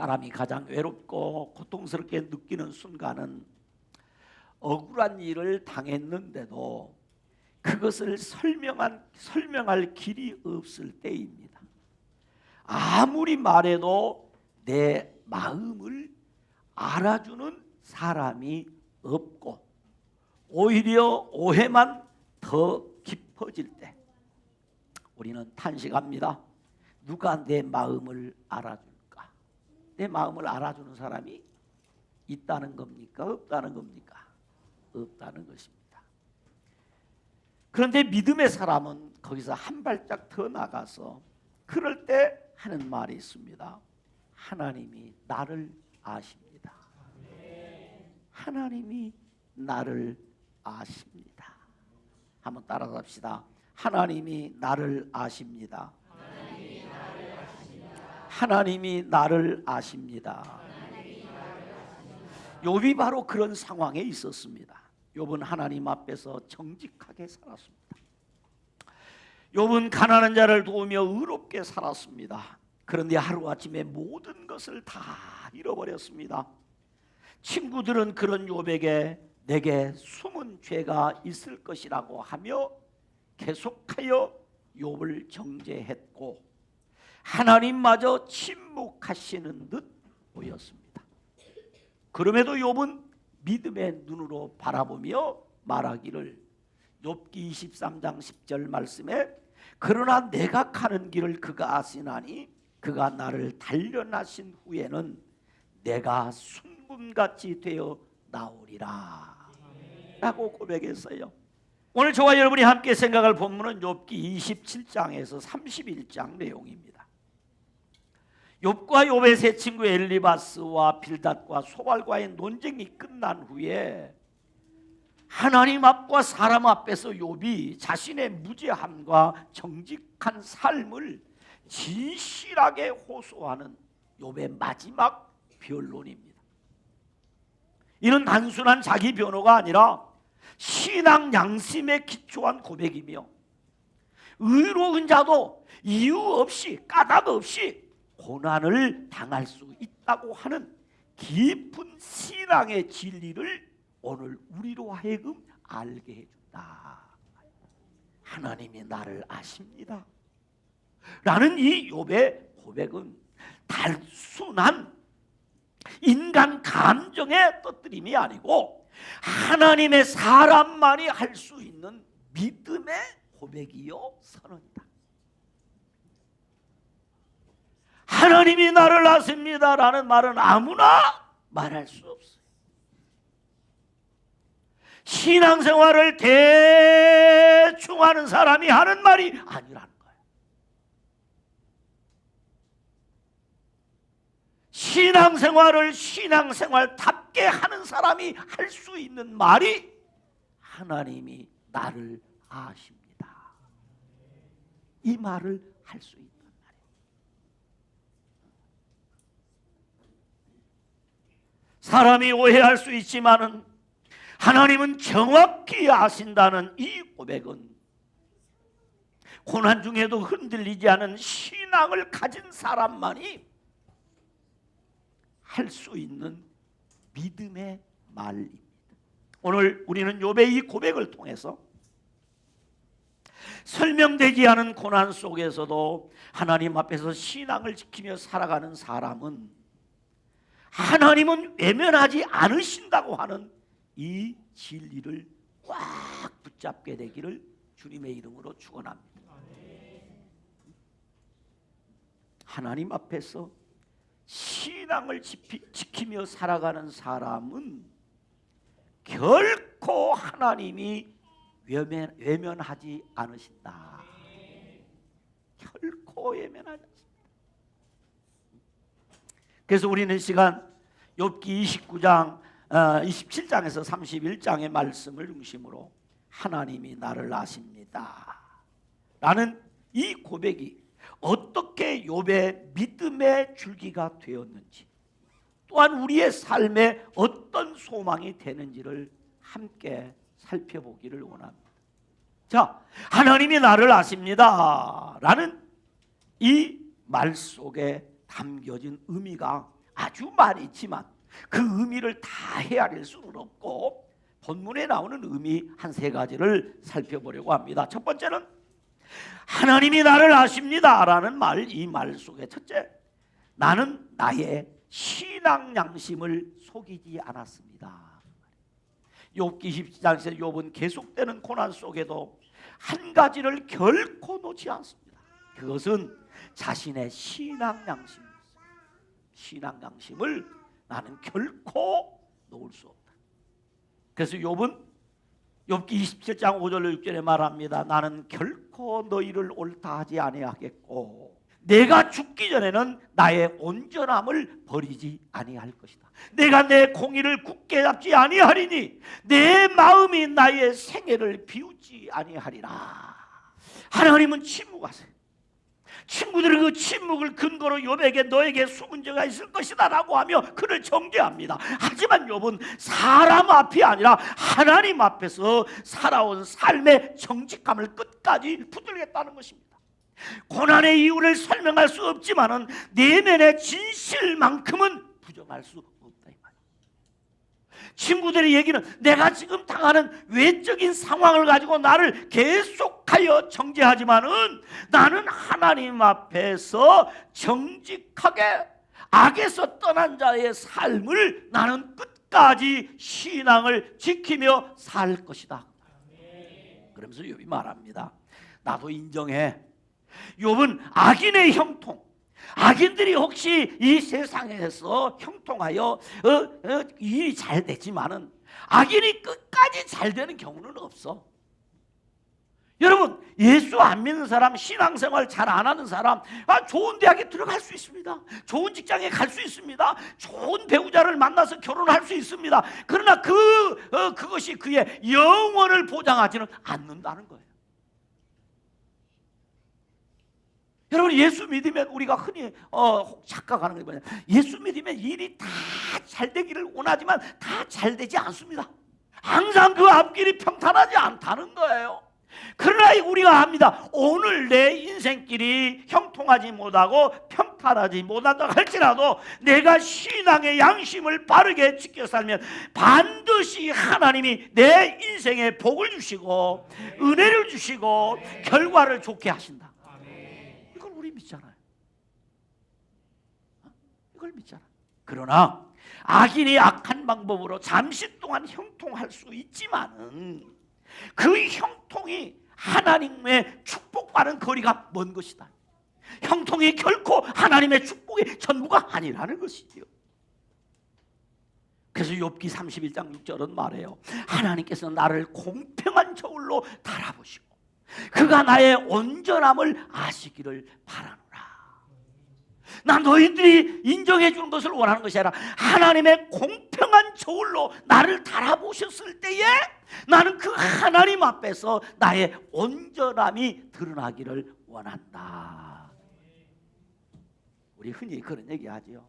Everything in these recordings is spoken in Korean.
사람이 가장 외롭고 고통스럽게 느끼는 순간은 억울한 일을 당했는데도 그것을 설명한 설명할 길이 없을 때입니다. 아무리 말해도 내 마음을 알아주는 사람이 없고 오히려 오해만 더 깊어질 때 우리는 탄식합니다. 누가 내 마음을 알아줄까? 내 마음을 알아주는 사람이 있다는 겁니까? 없다는 겁니까? 없다는 것입니다. 그런데 믿음의 사람은 거기서 한 발짝 더 나가서 그럴 때 하는 말이 있습니다. 하나님이 나를 아십니다. 하나님이 나를 아십니다. 한번 따라합시다. 하나님이 나를 아십니다. 하나님이 나를 아십니다. 욥이 바로 그런 상황에 있었습니다. 욥은 하나님 앞에서 정직하게 살았습니다. 욥은 가난한 자를 도우며 의롭게 살았습니다. 그런데 하루아침에 모든 것을 다 잃어버렸습니다. 친구들은 그런 욥에게 내게 숨은 죄가 있을 것이라고 하며 계속하여 욥을 정죄했고 하나님마저 침묵하시는 듯 보였습니다. 그럼에도 욥은 믿음의 눈으로 바라보며 말하기를 욥기 23장 10절 말씀에 그러나 내가 가는 길을 그가 아시나니 그가 나를 단련하신 후에는 내가 순금같이 되어 나오리라 라고 고백했어요. 오늘 저와 여러분이 함께 생각할 본문은 욥기 27장에서 31장 내용입니다. 욥과 욥의 세 친구 엘리바스와 빌닷과 소발과의 논쟁이 끝난 후에 하나님 앞과 사람 앞에서 욥이 자신의 무죄함과 정직한 삶을 진실하게 호소하는 욥의 마지막 변론입니다. 이는 단순한 자기 변호가 아니라 신앙 양심에 기초한 고백이며 의로운 자도 이유 없이 까닭 없이 고난을 당할 수 있다고 하는 깊은 신앙의 진리를 오늘 우리로 하여금 알게 해준다. 하나님이 나를 아십니다. 라는 이 욥의 고백은 단순한 인간 감정의 떠들임이 아니고 하나님의 사람만이 할 수 있는 믿음의 고백이요 선언이다. 하나님이 나를 아십니다라는 말은 아무나 말할 수 없어요. 신앙생활을 대충 하는 사람이 하는 말이 아니라는 거예요. 신앙생활을 신앙생활답게 하는 사람이 할 수 있는 말이 하나님이 나를 아십니다. 이 말을 할 수 있단 말이에요. 사람이 오해할 수 있지만은 하나님은 정확히 아신다는 이 고백은 고난 중에도 흔들리지 않은 신앙을 가진 사람만이 할 수 있는 믿음의 말입니다. 오늘 우리는 욥의 이 고백을 통해서 설명되지 않은 고난 속에서도 하나님 앞에서 신앙을 지키며 살아가는 사람은 하나님은 외면하지 않으신다고 하는 이 진리를 꽉 붙잡게 되기를 주님의 이름으로 축원합니다. 하나님 앞에서 신앙을 지키며 살아가는 사람은 결코 하나님이 외면, 외면하지 않으신다. 결코 외면하지. 그래서 우리는 시간 욥기 29장 27장에서 31장의 말씀을 중심으로 하나님이 나를 아십니다. 라는 이 고백이 어떻게 욥의 믿음의 줄기가 되었는지 또한 우리의 삶에 어떤 소망이 되는지를 함께 살펴보기를 원합니다. 자, 하나님이 나를 아십니다. 라는 이 말 속에 담겨진 의미가 아주 많이 있지만 그 의미를 다 헤아릴 수는 없고 본문에 나오는 의미 한 세 가지를 살펴보려고 합니다. 첫 번째는 하나님이 나를 아십니다라는 말 이 말 속에 첫째 나는 나의 신앙 양심을 속이지 않았습니다. 욥기 17장에서 욥은 계속되는 고난 속에도 한 가지를 결코 놓지 않습니다. 그것은 자신의 신앙 양심입니다. 신앙 양심을 나는 결코 놓을 수 없다. 그래서 욥은 욥기 27장 5절 6절에 말합니다. 나는 결코 너희를 옳다 하지 아니하겠고 내가 죽기 전에는 나의 온전함을 버리지 아니할 것이다. 내가 내 공의를 굳게 잡지 아니하리니 내 마음이 나의 생애를 비우지 아니하리라. 하나님은 침묵하세요. 친구들은 그 침묵을 근거로 욥에게 너에게 숨은 죄가 있을 것이다라고 하며 그를 정죄합니다. 하지만 욥은 사람 앞이 아니라 하나님 앞에서 살아온 삶의 정직함을 끝까지 붙들겠다는 것입니다. 고난의 이유를 설명할 수 없지만은 내면의 진실만큼은 부정할 수. 친구들의 얘기는 내가 지금 당하는 외적인 상황을 가지고 나를 계속하여 정죄하지만은 나는 하나님 앞에서 정직하게 악에서 떠난 자의 삶을 나는 끝까지 신앙을 지키며 살 것이다. 그러면서 욥이 말합니다. 나도 인정해. 욥은 악인의 형통. 악인들이 혹시 이 세상에서 형통하여 어, 어, 일이 잘 되지만은 악인이 끝까지 잘 되는 경우는 없어. 여러분 예수 안 믿는 사람 신앙생활 잘 안 하는 사람 아, 좋은 대학에 들어갈 수 있습니다. 좋은 직장에 갈 수 있습니다. 좋은 배우자를 만나서 결혼할 수 있습니다. 그러나 그 어, 그것이 그의 영원을 보장하지는 않는다는 거예요 여러분 예수 믿으면 우리가 흔히 어, 착각하는 게 뭐냐 예수 믿으면 일이 다 잘 되기를 원하지만 다 잘 되지 않습니다 항상 그 앞길이 평탄하지 않다는 거예요 그러나 우리가 압니다. 오늘 내 인생길이 형통하지 못하고 평탄하지 못한다 할지라도 내가 신앙의 양심을 바르게 지켜 살면 반드시 하나님이 내 인생에 복을 주시고 은혜를 주시고 결과를 좋게 하신다. 이걸 믿잖아요. 어? 이걸 믿잖아. 그러나 악인이 악한 방법으로 잠시 동안 형통할 수 있지만은 그 형통이 하나님의 축복과는 거리가 먼 것이다. 형통이 결코 하나님의 축복의 전부가 아니라는 것이지요. 그래서 욥기 31장 6절은 말해요. 하나님께서 나를 공평한 저울로 달아보시고 그가 나의 온전함을 아시기를 바라노라. 난 너희들이 인정해 주는 것을 원하는 것이 아니라 하나님의 공평한 저울로 나를 달아보셨을 때에 나는 그 하나님 앞에서 나의 온전함이 드러나기를 원한다. 우리 흔히 그런 얘기 하지요.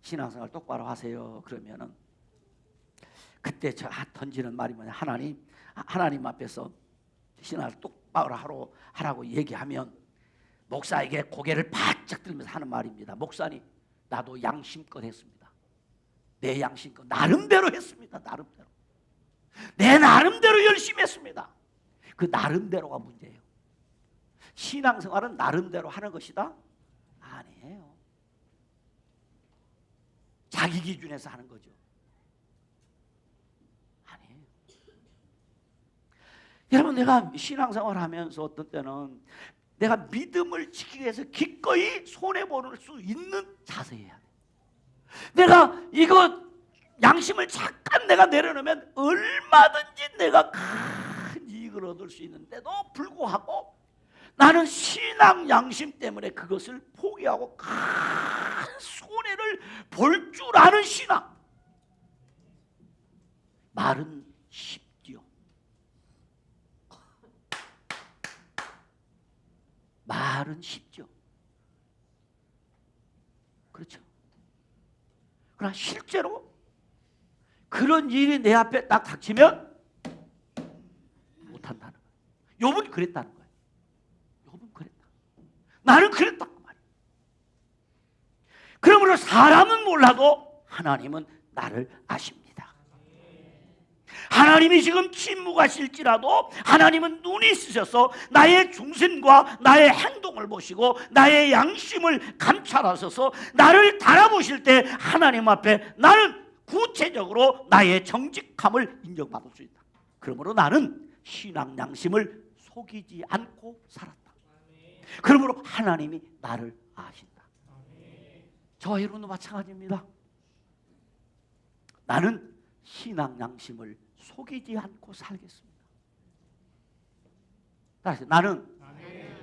신앙생활 똑바로 하세요. 그러면은 그때 저 던지는 말이 뭐냐? 하나님, 하나님 앞에서 신앙을 똑바로 하러 하라고 얘기하면 목사에게 고개를 바짝 들면서 하는 말입니다. 목사님, 나도 양심껏 했습니다. 내 양심껏 나름대로 했습니다. 나름대로. 내 나름대로 열심히 했습니다. 그 나름대로가 문제예요. 신앙생활은 나름대로 하는 것이다? 아니에요. 자기 기준에서 하는 거죠. 아니에요. 여러분 내가 신앙생활 하면서 어떤 때는 내가 믿음을 지키기 위해서 기꺼이 손해보는 수 있는 자세해야 돼. 내가 이거 양심을 잠깐 내가 내려놓으면 얼마든지 내가 큰 이익을 얻을 수 있는데도 불구하고 나는 신앙 양심 때문에 그것을 포기하고 큰 손해를 볼 줄 아는 신앙. 말은 쉽지요. 말은 쉽죠. 그렇죠. 그러나 실제로 그런 일이 내 앞에 딱 닥치면 못한다는 거예요. 욥은 그랬다는 거예요. 욥은 그랬다. 나는 그랬다. 그러므로 그러므로 사람은 몰라도 하나님은 나를 아십니다. 하나님이 지금 침묵하실지라도 하나님은 눈이 있으셔서 나의 중심과 나의 행동을 보시고 나의 양심을 감찰하셔서 나를 달아보실 때 하나님 앞에 나는 구체적으로 나의 정직함을 인정받을 수 있다. 그러므로 나는 신앙 양심을 속이지 않고 살았다. 그러므로 하나님이 나를 아신다. 여러분도 마찬가지입니다. 나는 신앙 양심을 속이지 않고 살겠습니다. 다시 나는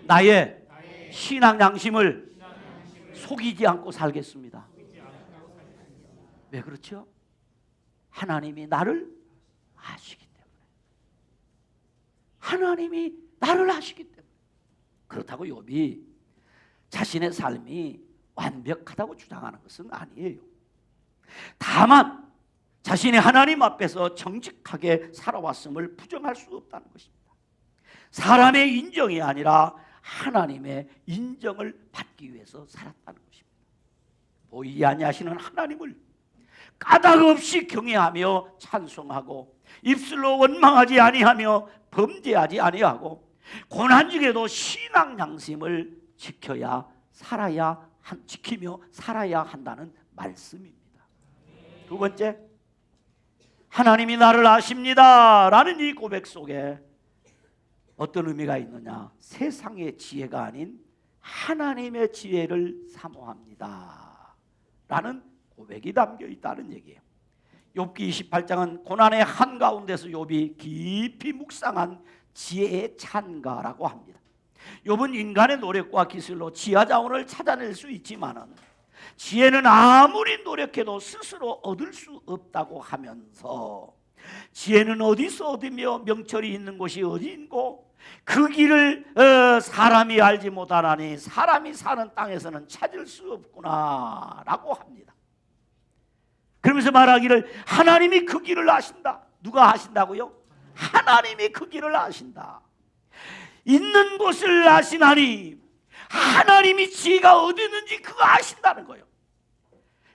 나의 신앙 양심을 속이지 않고 살겠습니다. 왜 그렇죠? 하나님이 나를 아시기 때문에. 하나님이 나를 아시기 때문에. 그렇다고 욥이 자신의 삶이 완벽하다고 주장하는 것은 아니에요. 다만 자신이 하나님 앞에서 정직하게 살아왔음을 부정할 수 없다는 것입니다. 사람의 인정이 아니라 하나님의 인정을 받기 위해서 살았다는 것입니다. 보이지 아니하시는 하나님을 까닭 없이 경외하며 찬송하고 입술로 원망하지 아니하며 범죄하지 아니하고 고난 중에도 신앙 양심을 지켜야 살아야 한, 지키며 살아야 한다는 말씀입니다. 두 번째 하나님이 나를 아십니다. 라는 이 고백 속에 어떤 의미가 있느냐? 세상의 지혜가 아닌 하나님의 지혜를 사모합니다. 라는 고백이 담겨 있다는 얘기예요. 욥기 28장은 고난의 한가운데서 욥이 깊이 묵상한 지혜의 찬가라고 합니다. 욥은 인간의 노력과 기술로 지하 자원을 찾아낼 수 있지만은 지혜는 아무리 노력해도 스스로 얻을 수 없다고 하면서 지혜는 어디서 얻으며 명철이 있는 곳이 어디인고 그 길을 어, 사람이 알지 못하나니 사람이 사는 땅에서는 찾을 수 없구나라고 합니다. 그러면서 말하기를 하나님이 그 길을 아신다. 누가 아신다고요? 하나님이 그 길을 아신다. 있는 곳을 아시나니 하나님이 지혜가 어디 있는지 그거 아신다는 거예요.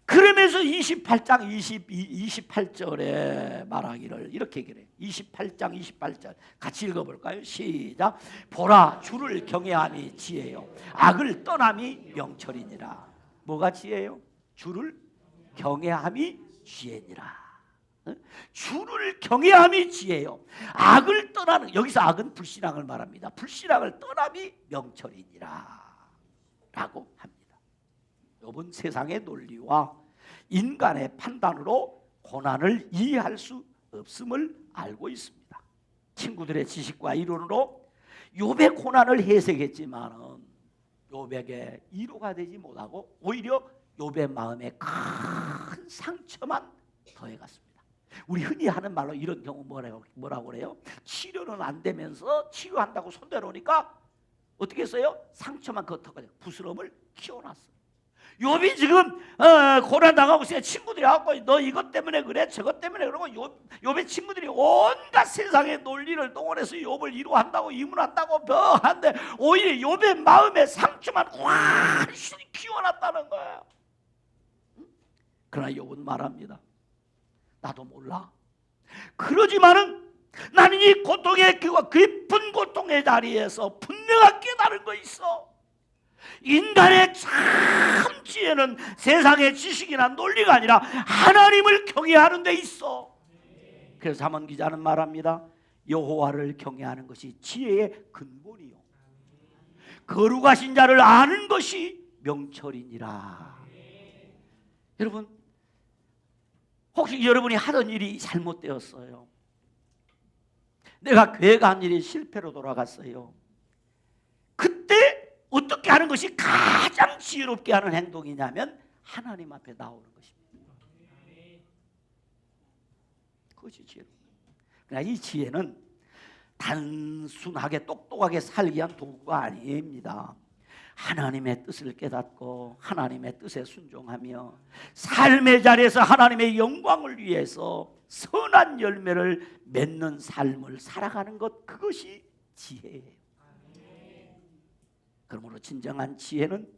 그러면서 28장 22, 28절에 말하기를 이렇게 얘기를 해요. 28장 28절 같이 읽어볼까요? 시작. 보라 주를 경외함이 지혜요. 악을 떠남이 명철이니라. 뭐가 지혜요? 주를 경외함이 지혜니라. 주를 경외함이 지혜요. 악을 떠나는 여기서 악은 불신앙을 말합니다. 불신앙을 떠남이 명철이니라. 라고 합니다. 여러분 세상의 논리와 인간의 판단으로 고난을 이해할 수 없음을 알고 있습니다. 친구들의 지식과 이론으로 욥의 고난을 해석했지만은 욥에게 이로가 되지 못하고 오히려 욥의 마음에 큰 상처만 더해갔습니다. 우리 흔히 하는 말로 이런 경우 뭐라고 뭐라고 그래요? 치료는 안 되면서 치료한다고 손대놓으니까 어떻게 했어요? 상처만 겉어가지고 부스럼을 키워놨어요. 욥이 지금 어, 고난 당하고 있어요. 친구들이 하고 너 이것 때문에 그래, 저것 때문에 그러고 욥, 욥의 친구들이 온갖 세상의 논리를 동원해서 욥을 이루한다고 이문한다고 벼한데 오히려 욥의 마음에 상처만 훨씬 키워놨다는 거예요. 그러나 욥은 말합니다. 나도 몰라. 그러지만은 나는 이 고통의 그 깊은 고통의 자리에서 분명하게 깨달은 거 있어. 인간의 참 지혜는 세상의 지식이나 논리가 아니라 하나님을 경외하는 데 있어. 그래서 사문 기자는 말합니다. 여호와를 경외하는 것이 지혜의 근본이요. 거룩하신 자를 아는 것이 명철이니라. 여러분 혹시 여러분이 하던 일이 잘못되었어요. 내가 계획한 일이 실패로 돌아갔어요. 그때 어떻게 하는 것이 가장 지혜롭게 하는 행동이냐면 하나님 앞에 나오는 것입니다. 그것이 지혜롭다. 그러나 이 지혜는 단순하게 똑똑하게 살기 위한 도구가 아닙니다. 하나님의 뜻을 깨닫고 하나님의 뜻에 순종하며 삶의 자리에서 하나님의 영광을 위해서 선한 열매를 맺는 삶을 살아가는 것 그것이 지혜예요. 그러므로 진정한 지혜는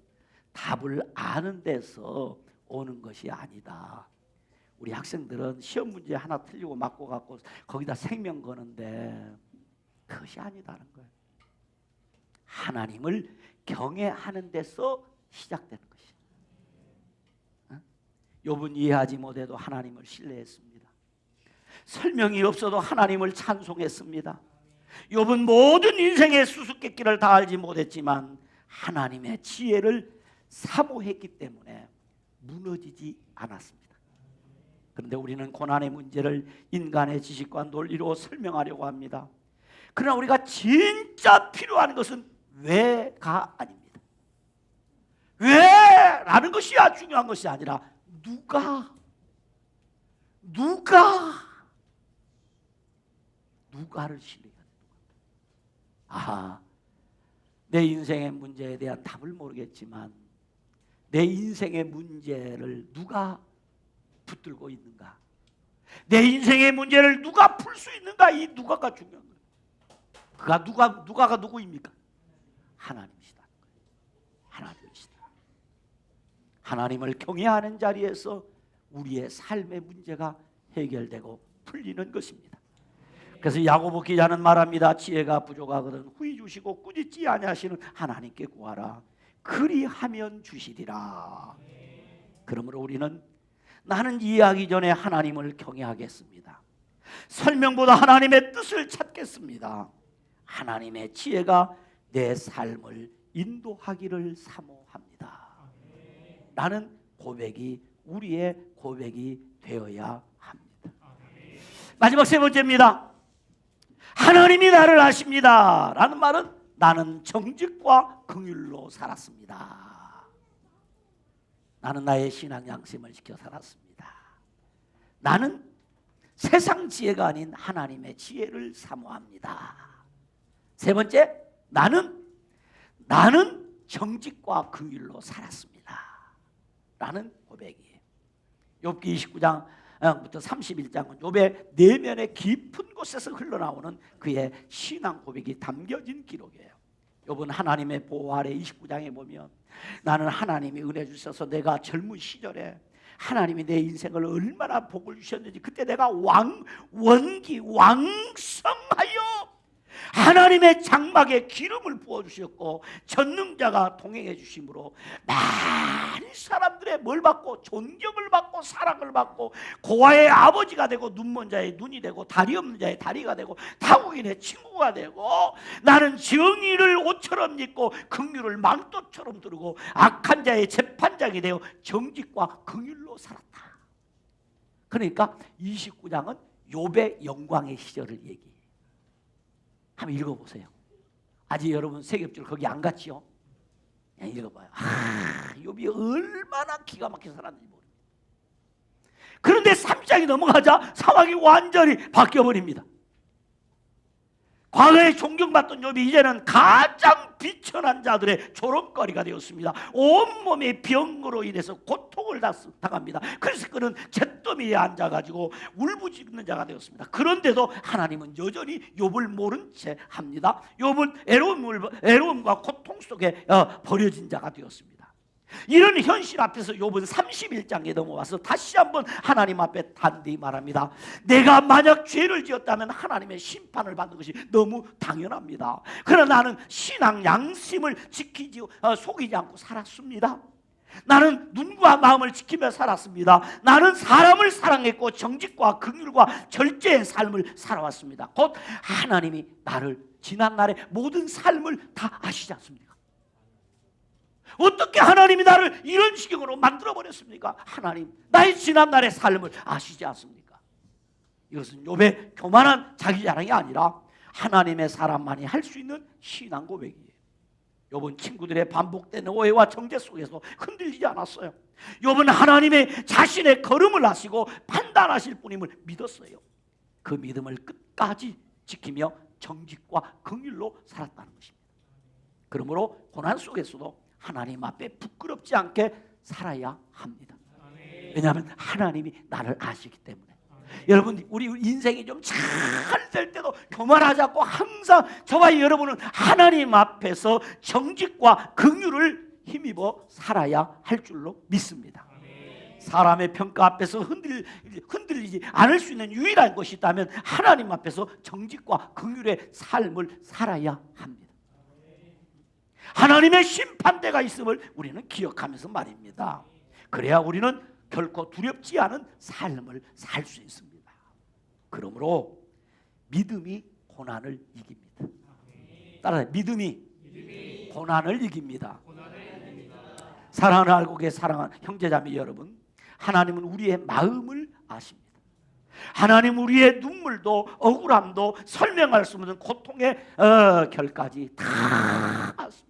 답을 아는 데서 오는 것이 아니다. 우리 학생들은 시험 문제 하나 틀리고 맞고 갖고 거기다 생명 거는데 그것이 아니다는 거예요. 하나님을 경외하는 데서 시작되는 것이. 욥은 이해하지 못해도 하나님을 신뢰했습니다. 설명이 없어도 하나님을 찬송했습니다. 욥은 모든 인생의 수수께끼를 다 알지 못했지만 하나님의 지혜를 사모했기 때문에 무너지지 않았습니다. 그런데 우리는 고난의 문제를 인간의 지식과 논리로 설명하려고 합니다. 그러나 우리가 진짜 필요한 것은 왜가 아닙니다. 왜라는 것이 중요한 것이 아니라 누가 누가 누가를 신뢰해야 돼. 아하, 내 인생의 문제에 대한 답을 모르겠지만 내 인생의 문제를 누가 붙들고 있는가? 내 인생의 문제를 누가 풀 수 있는가? 이 누가가 중요한 거예요. 그가 누가 누가가 누구입니까? 하나님이시다. 하나님이시다. 하나님을 경외하는 자리에서 우리의 삶의 문제가 해결되고 풀리는 것입니다. 그래서 야고보 기자는 말합니다. 지혜가 부족하거든 후히 주시고 꾸짖지 아니하시는 하나님께 구하라. 그리하면 주시리라. 그러므로 우리는 나는 이해하기 전에 하나님을 경외하겠습니다. 설명보다 하나님의 뜻을 찾겠습니다. 하나님의 지혜가 내 삶을 인도하기를 사모합니다. 라는 고백이 우리의 고백이 되어야 합니다. 마지막 세 번째입니다. 하나님이 나를 아십니다. 라는 말은 나는 정직과 긍휼로 살았습니다. 나는 나의 신앙 양심을 지켜 살았습니다. 나는 세상 지혜가 아닌 하나님의 지혜를 사모합니다. 세 번째, 나는 나는 정직과 긍휼로 살았습니다. 라는 고백이에요. 욥기 29장 부터 31장은 욥의 내면의 깊은 곳에서 흘러나오는 그의 신앙 고백이 담겨진 기록이에요. 욥은 하나님의 보호 아래 29장에 보면 나는 하나님이 은혜 주셔서 내가 젊은 시절에 하나님이 내 인생을 얼마나 복을 주셨는지 그때 내가 왕 원기 왕성하여 하나님의 장막에 기름을 부어 주셨고 전능자가 동행해 주심으로 많은 사람들의 뭘 받고 존경을 받고 사랑을 받고 고아의 아버지가 되고 눈먼 자의 눈이 되고 다리 없는 자의 다리가 되고 타국인의 친구가 되고 나는 정의를 옷처럼 입고 긍휼을 망토처럼 두르고 악한 자의 재판장이 되어 정직과 긍휼로 살았다. 그러니까 29장은 욥의 영광의 시절을 얘기해. 한번 읽어보세요. 아직 여러분 세겹줄 거기 안 갔지요? 그냥 읽어봐요. 아, 욥이 얼마나 기가 막히게 살았는지 모릅니다. 그런데 3장이 넘어가자 상황이 완전히 바뀌어버립니다. 과거에 존경받던 욥이 이제는 가장 비천한 자들의 조롱거리가 되었습니다. 온몸의 병으로 인해서 고통을 당합니다. 그래서 그는 잿더미에 앉아가지고 울부짖는 자가 되었습니다. 그런데도 하나님은 여전히 욥을 모른 채 합니다. 욥은 애로움과 고통 속에 어, 버려진 자가 되었습니다. 이런 현실 앞에서 욥은 31장에 넘어와서 다시 한번 하나님 앞에 단디 말합니다. 내가 만약 죄를 지었다면 하나님의 심판을 받는 것이 너무 당연합니다. 그러나 나는 신앙 양심을 지키지 어, 속이지 않고 살았습니다. 나는 눈과 마음을 지키며 살았습니다. 나는 사람을 사랑했고 정직과 긍휼과 절제의 삶을 살아왔습니다. 곧 하나님이 나를 지난 날의 모든 삶을 다 아시지 않습니까? 어떻게 하나님이 나를 이런 식으로 만들어 버렸습니까? 하나님 나의 지난 날의 삶을 아시지 않습니까? 이것은 욥의 교만한 자기 자랑이 아니라 하나님의 사람만이 할 수 있는 신앙 고백이에요. 욥은 친구들의 반복된 오해와 정죄 속에서 흔들리지 않았어요. 욥은 하나님의 자신의 걸음을 하시고 판단하실 분임을 믿었어요. 그 믿음을 끝까지 지키며 정직과 긍휼로 살았다는 것입니다. 그러므로 고난 속에서도 하나님 앞에 부끄럽지 않게 살아야 합니다. 왜냐하면 하나님이 나를 아시기 때문에. 여러분 우리 인생이 좀 잘 될 때도 교만하지 않고 항상 저와 여러분은 하나님 앞에서 정직과 긍휼을 힘입어 살아야 할 줄로 믿습니다. 사람의 평가 앞에서 흔들, 흔들리지 않을 수 있는 유일한 것이 있다면 하나님 앞에서 정직과 긍휼의 삶을 살아야 합니다. 하나님의 심판대가 있음을 우리는 기억하면서 말입니다. 그래야 우리는 결코 두렵지 않은 삶을 살 수 있습니다. 그러므로 믿음이 고난을 이깁니다. 따라 믿음이 고난을 이깁니다. 사랑하는 알고 계 사랑하는 형제자매 여러분, 하나님은 우리의 마음을 아십니다. 하나님 우리의 눈물도 억울함도 설명할 수 없는 고통의 어, 결까지 다 아십니다.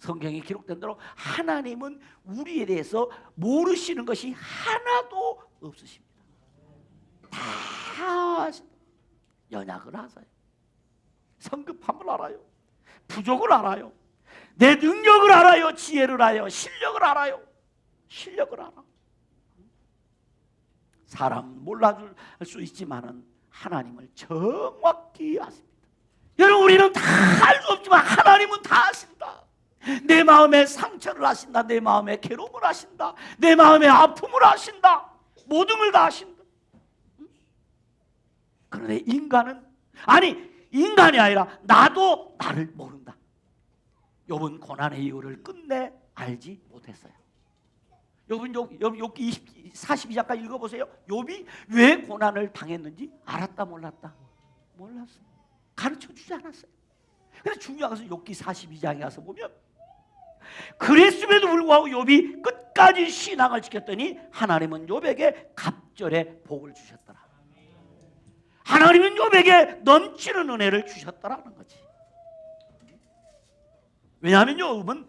성경에 기록된 대로 하나님은 우리에 대해서 모르시는 것이 하나도 없으십니다. 다 아십니다. 연약을 아세요. 성급함을 알아요. 부족을 알아요. 내 능력을 알아요. 지혜를 알아요. 실력을 알아요. 실력을 알아. 사람 몰라줄 수 있지만은 하나님을 정확히 아십니다. 여러분 우리는 다 알 수 없지만 하나님은 다 아신다. 내 마음의 상처를 아신다. 내 마음의 괴로움을 아신다. 내 마음의 아픔을 아신다. 모든 걸다 아신다. 그런데 인간은 아니 인간이 아니라 나도 나를 모른다. 욥은 고난의 이유를 끝내 알지 못했어요. 욥, 욥기 20, 42장까지 읽어 보세요. 욥이 왜 고난을 당했는지 알았다 몰랐다? 몰랐어요. 가르쳐 주지 않았어요. 근데 중요한 것은 욥기 42장에 가서 보면 그랬음에도 불구하고 욥이 끝까지 신앙을 지켰더니 하나님은 욥에게 갑절의 복을 주셨더라. 하나님은 욥에게 넘치는 은혜를 주셨다라는 거지. 왜냐하면 욥은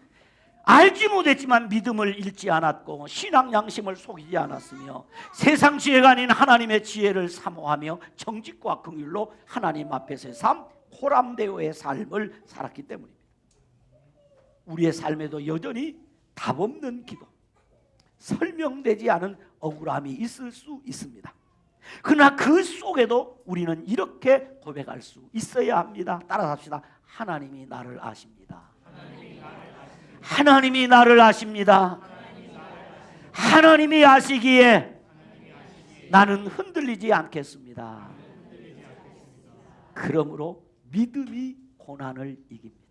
알지 못했지만 믿음을 잃지 않았고 신앙 양심을 속이지 않았으며 세상 지혜가 아닌 하나님의 지혜를 사모하며 정직과 긍휼로 하나님 앞에서의 삶 호람대오의 삶을 살았기 때문입니다. 우리의 삶에도 여전히 답 없는 기도, 설명되지 않은 억울함이 있을 수 있습니다. 그러나 그 속에도 우리는 이렇게 고백할 수 있어야 합니다. 따라합시다. 하나님이 나를 아십니다. 하나님이 나를 아십니다. 하나님이 아시기에 나는 흔들리지 않겠습니다. 그러므로 믿음이 고난을 이깁니다.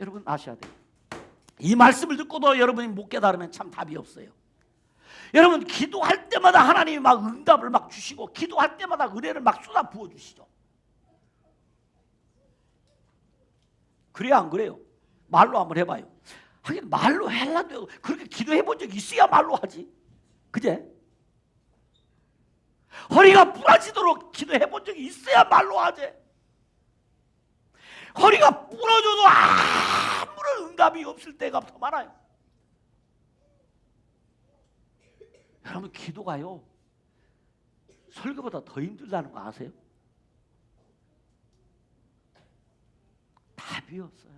여러분 아셔야 돼요. 이 말씀을 듣고도 여러분이 못 깨달으면 참 답이 없어요. 여러분 기도할 때마다 하나님이 막 응답을 막 주시고 기도할 때마다 은혜를 막 쏟아 부어 주시죠. 그래야 안 그래요? 말로 한번 해봐요. 하긴 말로 헬라도 그렇게 기도해 본 적 있어야 말로 하지. 그제? 허리가 부러지도록 기도해 본 적이 있어야 말로 하지. 허리가 부러져도 아무런 응답이 없을 때가 더 많아요. 여러분 기도가요 설교보다 더 힘들다는 거 아세요? 답이 없어요.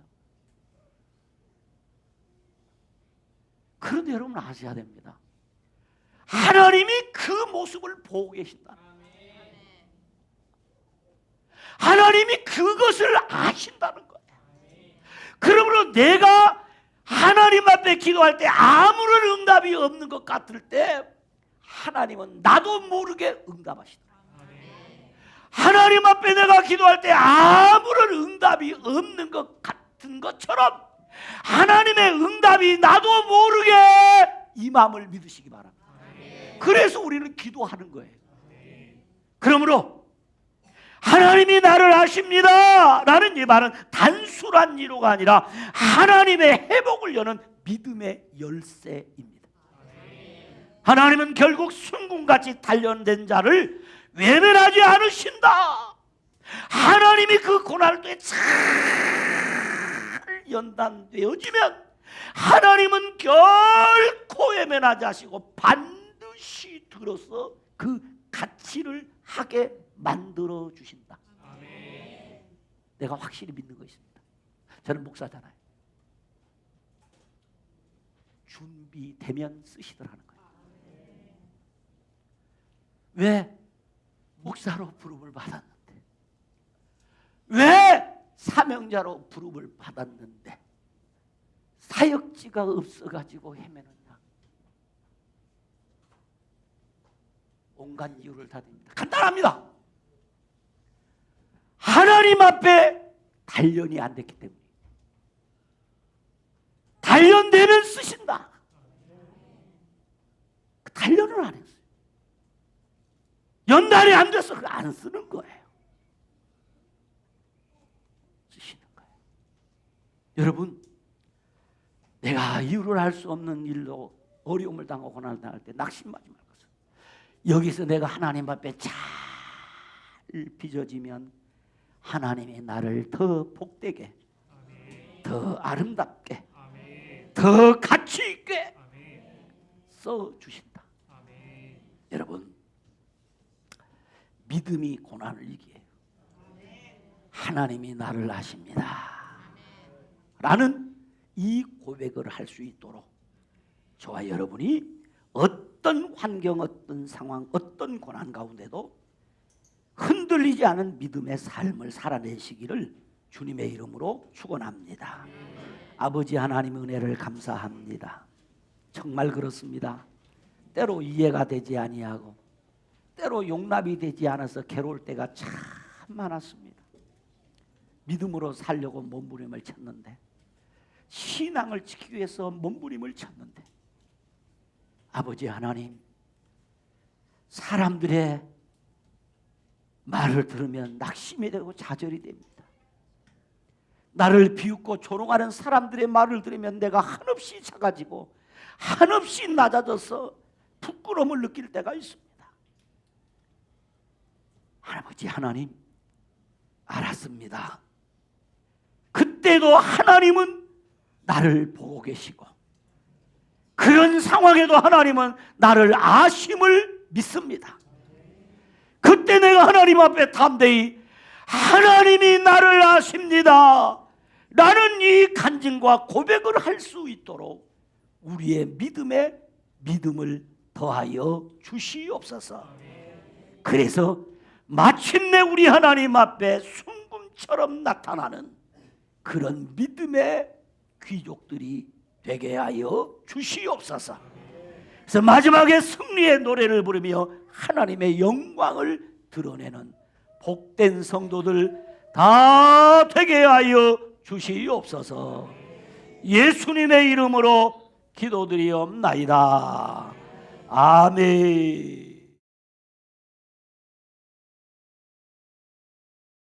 그런데 여러분 아셔야 됩니다. 하나님이 그 모습을 보고 계신다. 하나님이 그것을 아신다는 거예요. 그러므로 내가 하나님 앞에 기도할 때 아무런 응답이 없는 것 같을 때 하나님은 나도 모르게 응답하시더라. 하나님 앞에 내가 기도할 때 아무런 응답이 없는 것 같은 것처럼 하나님의 응답이 나도 모르게 임함을 믿으시기 바랍니다. 그래서 우리는 기도하는 거예요. 그러므로 하나님이 나를 아십니다. 라는 이 말은 단순한 이유가 아니라 하나님의 회복을 여는 믿음의 열쇠입니다. 하나님은 결국 순금같이 단련된 자를 외면하지 않으신다. 하나님이 그 고난을 통해 잘 연단되어지면 하나님은 결코 외면하지 않으시고 반드시 들어서 그 가치를 하게 만들어 주신다. 내가 확실히 믿는 거 있습니다. 저는 목사잖아요. 준비되면 쓰시더라는 거예요. 왜 목사로 부름을 받았는데? 왜 사명자로 부름을 받았는데? 사역지가 없어가지고 헤매느냐? 온갖 이유를 다 댑니다. 간단합니다. 하나님 앞에 단련이 안 됐기 때문에 단련되면 쓰신다. 그 단련을 안 했어요. 연단이 안 돼서 안 쓰는 거예요. 쓰시는 거예요. 여러분, 내가 이유를 알 수 없는 일로 어려움을 당하고 고난을 당할 때 낙심하지 말고 여기서 내가 하나님 앞에 잘 빚어지면 하나님이 나를 더 복되게, 더 아름답게, 더 가치 있게 써 주신다. 여러분, 믿음이 고난을 이기해요. 하나님이 나를 아십니다. 라는 이 고백을 할 수 있도록 저와 여러분이 어떤 환경, 어떤 상황, 어떤 고난 가운데도 흔들리지 않은 믿음의 삶을 살아내시기를 주님의 이름으로 축원합니다. 아버지 하나님 은혜를 감사합니다. 정말 그렇습니다. 때로 이해가 되지 아니하고 때로 용납이 되지 않아서 괴로울 때가 참 많았습니다. 믿음으로 살려고 몸부림을 쳤는데 신앙을 지키기 위해서 몸부림을 쳤는데 아버지 하나님 사람들의 말을 들으면 낙심이 되고 좌절이 됩니다. 나를 비웃고 조롱하는 사람들의 말을 들으면 내가 한없이 작아지고 한없이 낮아져서 부끄러움을 느낄 때가 있습니다. 아버지 하나님 알았습니다. 그때도 하나님은 나를 보고 계시고 그런 상황에도 하나님은 나를 아심을 믿습니다. 그때 내가 하나님 앞에 담대히 하나님이 나를 아십니다. 라는 이 간증과 고백을 할 수 있도록 우리의 믿음에 믿음을 더하여 주시옵소서. 그래서 마침내 우리 하나님 앞에 순금처럼 나타나는 그런 믿음의 귀족들이 되게 하여 주시옵소서. 그래서 마지막에 승리의 노래를 부르며 하나님의 영광을 드러내는 복된 성도들 다 되게 하여 주시옵소서. 예수님의 이름으로 기도드리옵나이다. 아멘.